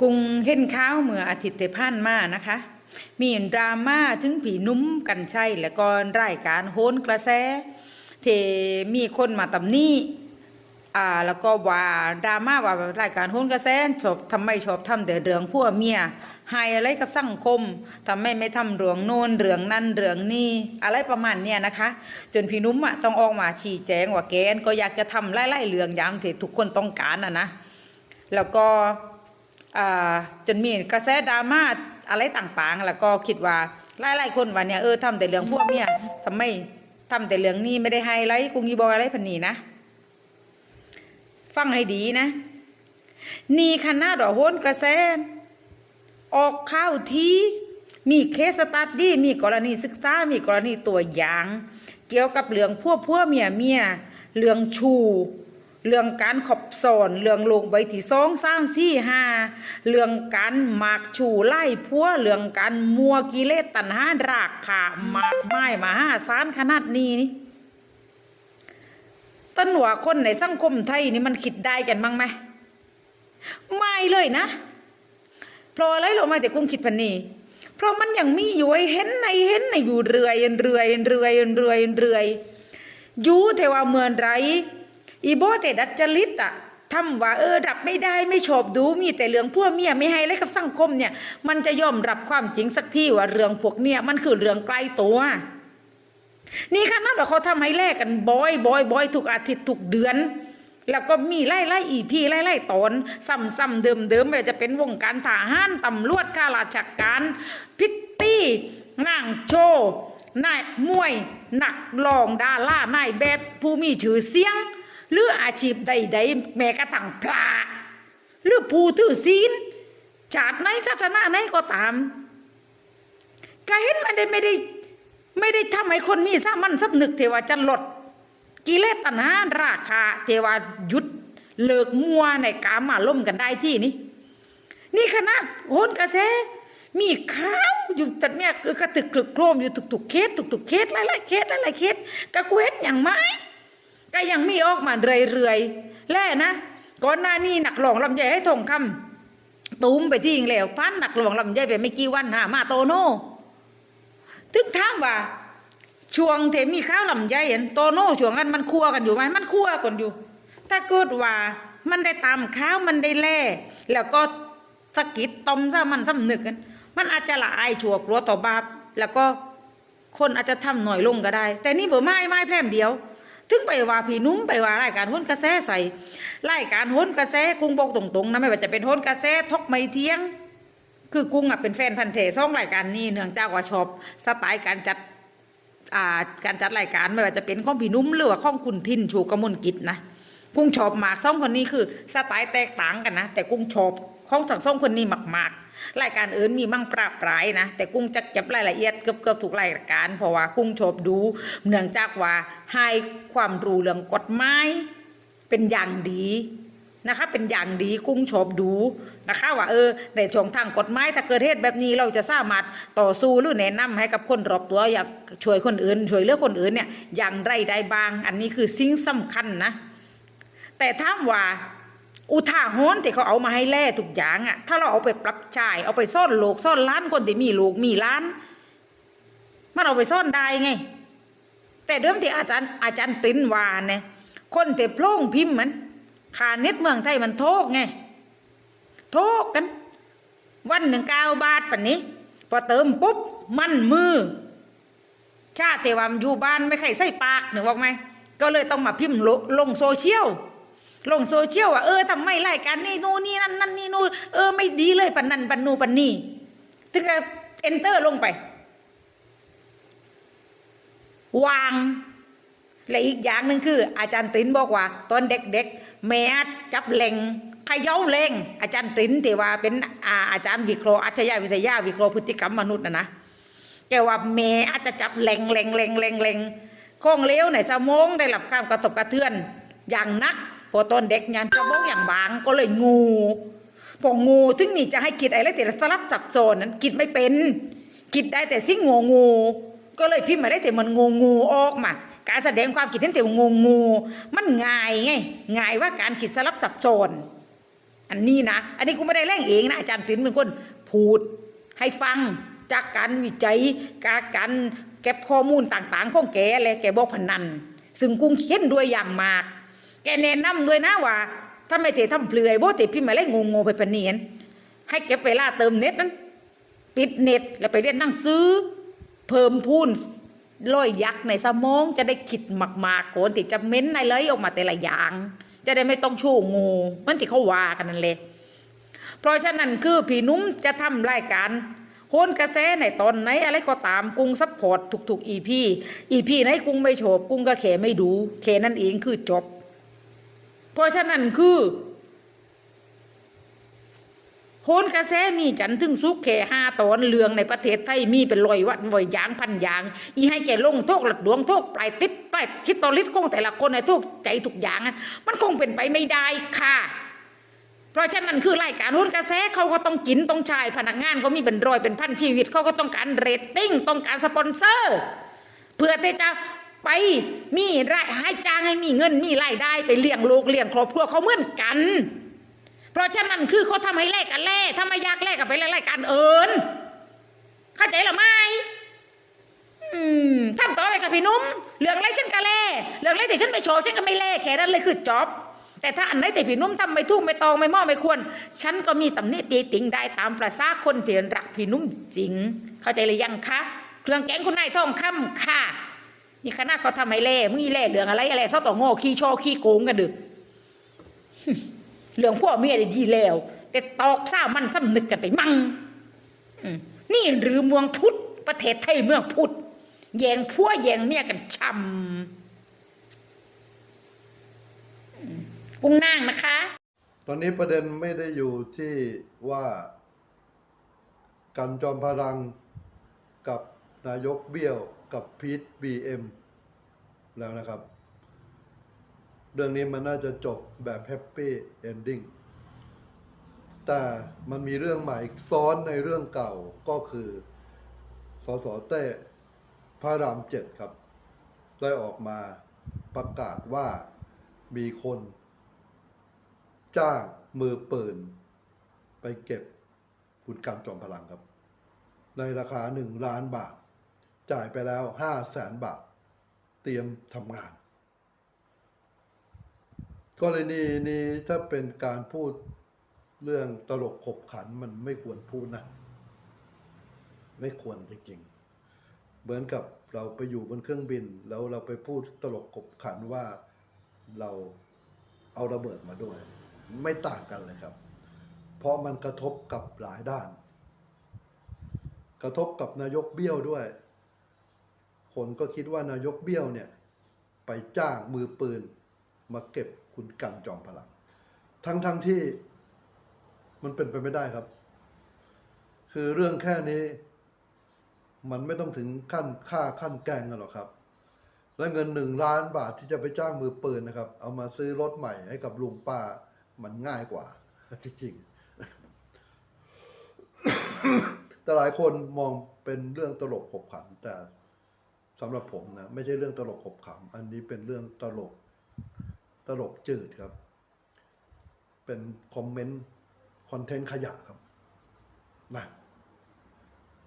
กุงเห็นข้าวเมื่ออาทิตย์ที่ผ่านมานะคะ มีดราม่าถึงผีนุ่มกันใช่และก็รายการโหนกระแสเทมีคนมาตำหนี้อ่าแล้วก็ว่าดราม่าว่ารายการโหนกระแสชอบทำไมชอบทำแต่เรื่องพวเมียให้อะไรกับสังคมทำไมไม่ทำเรื่องโน้นเรื่องนั่นเรื่องนี้อะไรประมาณเนี้ยนะคะ จนพี่นุ่มอะต้องออกมาชี้แจงว่าแกนก็อยากจะทำไล่ๆเรื่องอย่างที่ทุกคนต้องการอะนะแล้วก็ จนมีกระแสดราม่าอะไรต่างๆ แล้วก็คิดว่าหลายๆคนว่าเนี่ยเออทำแต่เรื่องพวกเมียทำไมทำแต่เรื่องนี้ไม่ได้ไฮไลท์กุงยีบอกอะไรพันนีนะฟังให้ดีนะ นี่ขนาดว่าโหนกระแสออกข้าวทีมีเคสสตัดดี้มีกรณีศึกษา มีกรณีตัวอย่าง เกี่ยวกับเรืองพวกพวกเมียเมียเรืองชู เรื่องการขอบสอนเรื่องโลกใบที่สองสามสี่ห้าเรื่องการหมากชูไล่พัวเรื่องการมัวกิเลสตัณหารากขาหมากไม้มาห้าสารขนาดนี้นี่ต้นหัวคนในสังคมไทยนี่มันคิดได้กันบ้างไหมไม่เลยนะเพราะอะไรเรามาแต่กุ้งคิดพันนี้เพราะมันยังมีอยู่ไอ้เห็นในเห็นในอยู่เรื่อยเรื่อยเรื่อยเรื่อยเรื่อยอยู่แต่ว่าเมือนไร อีโบแต่ดัดจริตอะทำว่าเออรับไม่ได้ไม่ชอบดูมีแต่เรื่องพวกเมียไม่ให้เลยกับสังคมเนี่ย มันจะยอมรับความจริงสักที่ว่าเรื่องพวกเนี่ยมันคือเรื่องใกล้ตัวนี่ขนาดว่าเขาทำให้แลกกันบ่อยบ่อยบ่อยทุกอาทิตย์ทุกเดือน แล้วก็มีไล่ไล่อีพีไล่ไล่ตอนซ้ำซ้ำเดิมเดิมไม่ว่าจะเป็นวงการทหารตำรวจข้าราชการ พิตตี้นางโชว์นายมวย หนักร้องดารานายแบบผู้มีชื่อเสียง หรืออาชีพใดๆแม้กระทั่งพระหรือผู้ถือศีลชาติไหนศาสนาไหนก็ตามก็เห็นมันได้ไม่ได้ ไม่ได้ทำให้คนมีสามัญสำนึกเทวาจะลด กิเลสตัณหาราคาเทวาหยุดเลิกมัวในกามาล่มกันได้ที่นี่นี่ขนาดโหนกระแสมีข้าวอยู่แต่เนี่ยคือกระตึกคลึกโครมอยู่ทุกๆเคสทุกๆเคสหลายๆเคสหลายๆเคสกะกูเห็นอย่างไม้ ก็ยังมีออกมาเรื่อยๆแล่นะก่อนหน้านี้หนักหลองลำใหญ่ให้ทองคำตูมไปที่ยิงแล้วพันหนักหลองลำใหญ่ไปไม่กี่วันหามาโตโน่ถึงถามว่าช่วงเทมีข้าวลำไยเห็นโตโน่ช่วงนั้นมันคั่วกันอยู่ไหมมันคั่วกันอยู่ ถ้าเกิดว่ามันได้ตามข้าวมันได้แล่แล้วก็สะกิดตอมซะมันสำนึกกัน มันอาจจะละอายชั่วกลัวต่อบาปแล้วก็คนอาจจะทำหน่อยลงก็ได้ แต่นี่เบอไม่ไม่แพร่มเดียว ถึงไปว่าพี่นุ่มไปว่ารายการโหนกระแสใส่รายการโหนกระแสกุ้งบอกตรงๆนะไม่ว่าจะเป็นโหนกระแสทกไม่เที่ยง คือกุ้งอะเป็นแฟนพันธุ์เทซ่องรายการนี้เนื่องจากว่าชอบสไตล์การจัดอ่าการจัดรายการไม่ว่าจะเป็นข้องพี่นุ่มหรือว่าข้องคุณทินชูกมลกิจนะกุ้งชอบมากสองคนนี้คือสไตล์แตกต่างกันนะแต่กุ้งชอบ ของทั้งสองคนนี้มาก ๆ รายการอื่นมีมั่งปราบปรายนะ แต่กุ้งจะเก็บรายละเอียดเกือบเกือบทุกรายการ เพราะว่ากุ้งชอบดู เนื่องจากว่าให้ความรู้เรื่องกฎหมายเป็นอย่างดีนะคะเป็นอย่างดีกุ้งชอบดูนะคะว่าเออในช่องทางกฎหมายถ้าเกิดเหตุแบบนี้เราจะสามารถต่อสู้หรือแนะนำให้กับคนรอบตัวอยากช่วยคนอื่น ช่วยเหลือคนอื่นเนี่ยอย่างไรได้บ้าง อันนี้คือสิ่งสำคัญนะ แต่ถ้าว่า อุทาหรณ์ที่เขาเอามาให้แล่ทุกอย่างอะถ้าเราเอาไปปรับใช้เอาไปซ่อนโลกซ่อนล้านคนที่มีลูกมีล้าน มันเอาไปซ่อนได้ไง แต่เดิมที่อาจารย์อาจารย์ปริ้นวานเนี่ยคนที่โพล่งพิมพ์มันขาเน็ตเมืองไทยมันโทกไง โทกกัน วันหนึ่งเก้าบาทปันนี้ พอเติมปุ๊บ มันมือ ชาติเทวามอยู่บ้านไม่ใครใส่ปากหนึ่งบอกไหม ก็เลยต้องมาพิมพ์ลลงโซเชียล ลงโซเชียลว่าเออทำไมรายการนี่นู่นนี่นั่นนั่นนี่นู่นเออไม่ดีเลยปันนันปันนูปันนี่ถึงกับเอนเตอร์ลงไป วาง และอีกอย่างหนึ่งคือ อาจารย์ตินบอกว่า ตอนเด็กๆแม่จับแหลงขย่าแรงอาจารย์ตินที่ว่าเป็นอาอาจารย์วิเคราะห์อัจฉริยะวิทยาวิเคราะห์พฤติกรรมมนุษย์นะนะแกว่าแม่อาจจะจับแหลงแหลงแหลงแหลงแหลงข้งเลี้ยวในสมองได้รับการกระทบกระเทือน อย่างนัก พอตอนเด็กยันสมองอย่างบางก็เลยงูพองูถึงนี่จะให้คิดอะไรแต่สลับจับโซนนั้นคิดไม่เป็นคิดได้แต่สิ่งงูงูก็เลยพิมพ์มาได้แต่มันงูงูออกมา การแสดงความคิดเห็นแต่งูงูมันง่ายไงง่ายว่าการคิดสลับซับซ้อนอันนี้นะ อันนี้กูไม่ได้แร่งเองนะอาจารย์ติ๋นเป็นคนพูดให้ฟังจากการวิจัยการการเก็บข้อมูลต่างๆ ของแกเลยแกบอกพนัน ซึ่งกุ้งเห็นด้วยอย่างมาก แกแนะนำด้วยนะว่าถ้าไม่เททำเปลือยโบเตพี่มาเล่งงงไปปะเนียนให้เก็บเวลาเติมเน็ตนั้น ปิดเน็ตแล้วไปเรียนนั่งสือเพิ่มพูนร้อยยักษ์ในสมองจะได้คิดมากๆโกนติจะเม้นในเลยออกมาแต่ละอย่าง จะได้ไม่ต้องชว์งูมันที่เขาว่ากันนั่นเลยเพราะฉะนั้นคือพี่นุ่มจะทำรายการโหนกระแสในตอนไหนอะไรก็ตามกุ้งซัพพอร์ตทุกๆอีพีอีพีไหนกุ้งไม่โฉบกุ้งก็แขไม่ดูแขนั่นเองคือจบ เพราะฉะนั้นคือโหนกระแสมีจันทึงสุกแค่ห้าตอนเรืองในประเทศไทยมีเป็นลอยวัดลอยยางพันยาง อีให้แกลงโทษหลัดดวงโทษปลายติดปลายคิดตอลิดของแต่ละคนในทุกใจทุกอย่างมันคงเป็นไปไม่ได้ค่ะ เพราะฉะนั้นคือรายการหุ้นกระแสเขาก็ต้องกินต้องใช้พนักงานเขามีเป็นรอยเป็นพันชีวิตเขาก็ต้องการเรตติ้งต้องการสปอนเซอร์ เพื่อที่จะ ไปมีรายให้จ้างให้มีเงินมีรายได้ไปเลี้ยงลูกเลี้ยงครอบครัวเขาเหมือนกัน เพราะฉะนั้นคือเขาทำให้แลกกันแล่ถ้าไม่อยากแลกกันไปรายการเอิญเข้าใจหรือไม่ทำต่อไปค่ะพี่นุ่มเรื่องไรฉันก็แล่เรื่องไรที่ฉันไม่ชอบฉันก็ไม่แล่แค่นั้นเลยคือจบแต่ถ้าอันไหนแต่พี่นุ่มทำไม่ถูกไม่ตองไม่หม้อไม่ควร ฉันก็มีตำหนิตีติงได้ตามประสาคนที่รักพี่นุ่มจริง เข้าใจหรือยังคะ เครื่องแกงคุณนายทองคำค่ะ นี่ขนาดเขาทำให้เล่มึงอีเล่เรื่องอะไรอะไรซอต่อโง่ขี้โชขี้โกงกันดึกเรื่องพวกเมียได้ดีแล้วแต่ตอกซ่ามันสำนึกกันไปมั่งนี่หรือเมืองพุทธประเทศไทยเมืองพุทธแย่งผัวแย่งเมียกันช่ำกุ้งนางนะคะ ตอนนี้ประเด็นไม่ได้อยู่ที่ว่ากันจอมพลังกับนายกเบี้ยว กับพีทบีเอ็มแล้วนะครับ เรื่องนี้มันน่าจะจบแบบแฮปปี้เอนดิ้งแต่มันมีเรื่องใหม่ซ้อนในเรื่องเก่าก็คือสสเต้พระรามเจ็ดครับ ได้ออกมาประกาศว่ามีคน จ้างมือปืน ไปเก็บคุณกำจอมพลังครับ ในราคาหนึ่งล้านบาท จ่ายไปแล้วห้าแสนบาท เตรียมทำงาน กรณีนี้ถ้าเป็นการพูดเรื่องตลกขบขันมันไม่ควรพูดนะ ไม่ควรจริงๆ เหมือนกับเราไปอยู่บนเครื่องบิน แล้วเราไปพูดตลกขบขันว่าเราเอาระเบิดมาด้วย ไม่ต่างกันเลยครับ เพราะมันกระทบกับหลายด้าน กระทบกับนายกเบี้ยวด้วย คนก็คิดว่านายกเบี้ยวเนี่ยไปจ้างมือปืนมาเก็บคุณกันจอมพลัง ทั้งทั้งที่มันเป็นไปไม่ได้ครับ คือเรื่องแค่นี้ มันไม่ต้องถึงขั้นฆ่าขั้นแกงกันหรอกครับ และเงินหนึ่งล้านบาทที่จะไปจ้างมือปืนนะครับ เอามาซื้อรถใหม่ให้กับลุงป้ามันง่ายกว่าจริงๆแต่หลายคนมองเป็นเรื่องตลกขบขันแต่ สำหรับผมนะไม่ใช่เรื่องตลกขบขันอันนี้เป็นเรื่องตลกตลกจืดครับ เป็นคอมเมนต์คอนเทนต์ขยะครับนะ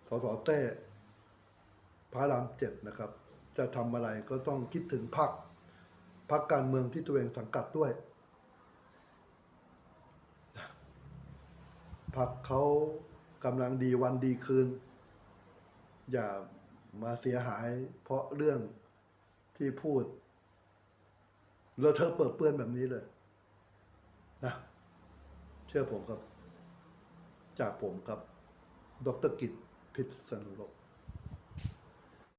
สสเต้พระรามเจ็ดนะครับ จะทำอะไรก็ต้องคิดถึงพรรคพรรคการเมืองที่ตัวเองสังกัดด้วยพรรคเขากำลังดีวันดีคืน อย่า มาเสียหาย เพราะเรื่องที่พูดเลอะเธอเปิดเปื้อนแบบนี้เลยนะเชื่อผมครับ จากผมครับ ดรกิจพิษสนุโลก